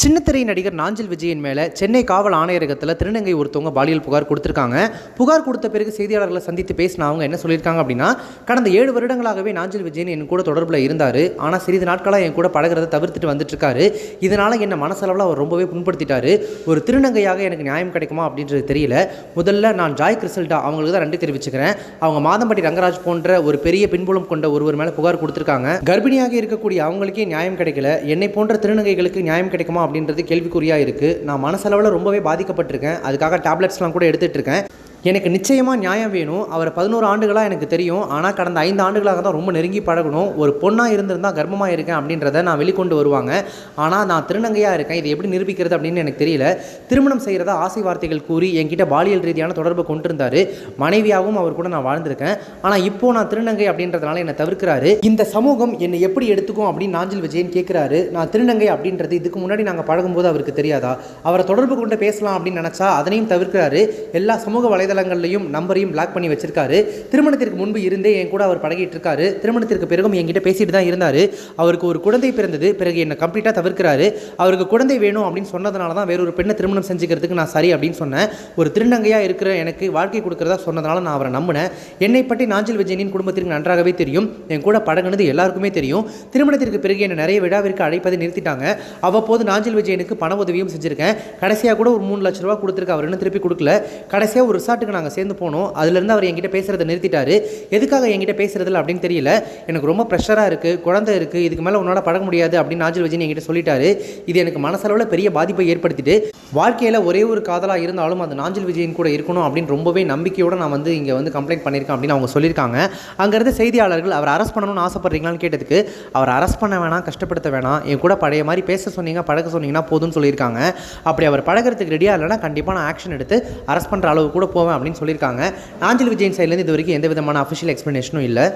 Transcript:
சின்னத்திரை நடிகர் நாஞ்சில் விஜயின் மேலே சென்னை காவல் ஆணையரகத்தில் திருநங்கை ஒருத்தவங்க பாலியல் புகார் கொடுத்துருக்காங்க. புகார் கொடுத்த பிறகு செய்தியாளர்களை சந்தித்து பேசின அவங்க என்ன சொல்லியிருக்காங்க அப்படின்னா கடந்த ஏழு வருடங்களாகவே நாஞ்சில் விஜயன் என் கூட தொடர்பில் இருந்தார். ஆனால் சிறிது நாட்களாக என் கூட பழகிறத தவிர்த்துட்டு வந்துட்டுருக்காரு. இதனால் என்னை மனசளவில் அவர் ரொம்பவே புண்படுத்திட்டாரு. ஒரு திருநங்கையாக எனக்கு நியாயம் கிடைக்குமா அப்படின்றது தெரியல. முதல்ல நான் ஜாய் கிறிசல்டா அவங்களுக்கு தான் நன்றி தெரிவிச்சுக்கிறேன். அவங்க மாதம்பட்டி ரங்கராஜ் போன்ற ஒரு பெரிய பின்புலம் கொண்ட ஒருவர் மேலே புகார் கொடுத்துருக்காங்க. கர்ப்பிணியாக இருக்கக்கூடிய அவங்களுக்கே நியாயம் கிடைக்கல. என்னை போன்ற திருநங்கைகளுக்கு நியாயம் கிடைக்குமா அப்படின்றது கேள்விக்குறியாக இருக்குது நான் மனசளவில் ரொம்பவே பாதிக்கப்பட்டிருக்கேன். அதுக்காக டேப்லெட்ஸ்லாம் கூட எடுத்துகிட்ருக்கேன் எனக்கு நிச்சயமாக நியாயம் வேணும். அவர் பதினோரு ஆண்டுகளாக எனக்கு தெரியும். ஆனால் கடந்த ஐந்து ஆண்டுகளாக தான் ரொம்ப நெருங்கி பழகணும். ஒரு பொண்ணாக இருந்திருந்தால் கர்ப்பமாக இருக்கேன் அப்படின்றத நான் வெளிக்கொண்டு வருவாங்க. ஆனால் நான் திருநங்கையாக இருக்கேன். இதை எப்படி நிரூபிக்கிறது அப்படின்னு எனக்கு தெரியல. திருமணம் செய்கிறதா ஆசை வார்த்தைகள் கூறி என்கிட்ட பாலியல் ரீதியான தொடர்பு கொண்டிருந்தார். மனைவியாகவும் அவர் கூட நான் வாழ்ந்திருக்கேன். ஆனால் இப்போ நான் திருநங்கை அப்படின்றதுனால என்னை தவிர்க்கிறாரு. இந்த சமூகம் என்னை எப்படி எடுத்துக்கும் அப்படின்னு நாஞ்சில் விஜயன் கேட்குறாரு நான் திருநங்கை அப்படின்றது இதுக்கு முன்னாடி நாங்கள் பழகும்போது அவருக்கு தெரியாதா? அவரை தொடர்பு கொண்டு பேசலாம் அப்படின்னு நினச்சா அதனையும் தவிர்க்கிறாரு. எல்லா சமூக வலைதளங்கள்லையும் நம்பரையும் பிளாக் பண்ணி வச்சிருக்காரு. திருமணத்திற்கு முன்பு இருந்தே என் கூட அவர் பழகிட்டு இருக்காரு திருமணத்திற்கு பிறகும் என்கிட்ட பேசிட்டு தான் இருந்தார். அவருக்கு ஒரு குழந்தை பிறந்தது. பிறகு என்னை கம்ப்ளீட்டாக தவிர்க்கிறாரு. அவருக்கு குழந்தை வேணும் அப்படின்னு சொன்னதுனால தான் வேறொரு பெண்ணை திருமணம் செஞ்சுக்கிறதுக்கு நான் சரி அப்படின்னு சொன்னேன். ஒரு திருநங்கையாக இருக்கிற எனக்கு வாழ்க்கை கொடுக்குறதா சொன்னதுனால நான் அவரை நம்பினேன். என்னை பற்றி நாஞ்சில் விஜயனின் குடும்பத்திற்கு நன்றாகவே தெரியும். என் கூட பழகுனது எல்லாருக்குமே தெரியும். திருமணத்திற்கு பிறகு என்னை நிறைய விழாவிற்கு அழைப்பதை நிறுத்திட்டாங்க. அவ்வப்போது நாஞ்சில் விஜயனுக்கு பண உதவியும் செஞ்சுருக்கேன். கடைசியாக கூட ஒரு மூணு லட்ச ரூபா கொடுத்துருக்கு. அவர் இன்னும் திருப்பி கொடுக்கல. கடைசியாக ஒரு ரிசார்ட்டுக்கு நாங்கள் சேர்ந்து போனோம். அதுலேருந்து அவர் என்கிட்ட பேசுகிறத நிறுத்திட்டாரு. எதுக்காக என்கிட்ட பேசுறதில்ல அப்படின்னு தெரியல. எனக்கு ரொம்ப ப்ரெஷராக இருக்குது குழந்தை இருக்குது இதுக்கு மேலே உன்னால் பழக முடியாது அப்படின்னு நாஜில் விஜயன் என்கிட்ட சொல்லிட்டாரு. இது எனக்கு மனசளவில் பெரிய பாதிப்பை ஏற்படுத்திட்டு வாழ்க்கையில் ஒரே ஒரு காதலாக இருந்தாலும் அது நாஞ்சில் விஜயன் கூட இருக்கணும் அப்படின்னு ரொம்பவே நம்பிக்கையோடு நான் வந்து இங்கே வந்து கம்ப்ளைண்ட் பண்ணியிருக்கேன் அப்படின்னு அவங்க சொல்லியிருக்காங்க. அங்கேருந்து செய்தியாளர்கள் அவர் அரெஸ்ட் பண்ணணும்னு ஆசைப்படுறீங்களான்னு கேட்டதுக்கு அவர் அரெஸ்ட் பண்ண வேணாம் கஷ்டப்படுத்த வேணாம் என் கூட பழைய மாதிரி பேச சொன்னீங்க பழக சொன்னீங்கன்னா போதும்னு சொல்லியிருக்காங்க. அப்படி அவர் பழகிறதுக்கு ரெடியாக இல்லைன்னா கண்டிப்பாக நான் ஆக்ஷன் எடுத்து அரெஸ்ட் பண்ணுற அளவு கூட போவேன் அப்படின்னு சொல்லியிருக்காங்க. நாஞ்சில் விஜயன் சைட்லேருந்து இது வரைக்கும் எந்த விதமான அஃபிஷியல் எக்ஸ்ப்ளனேஷனும் இல்லை.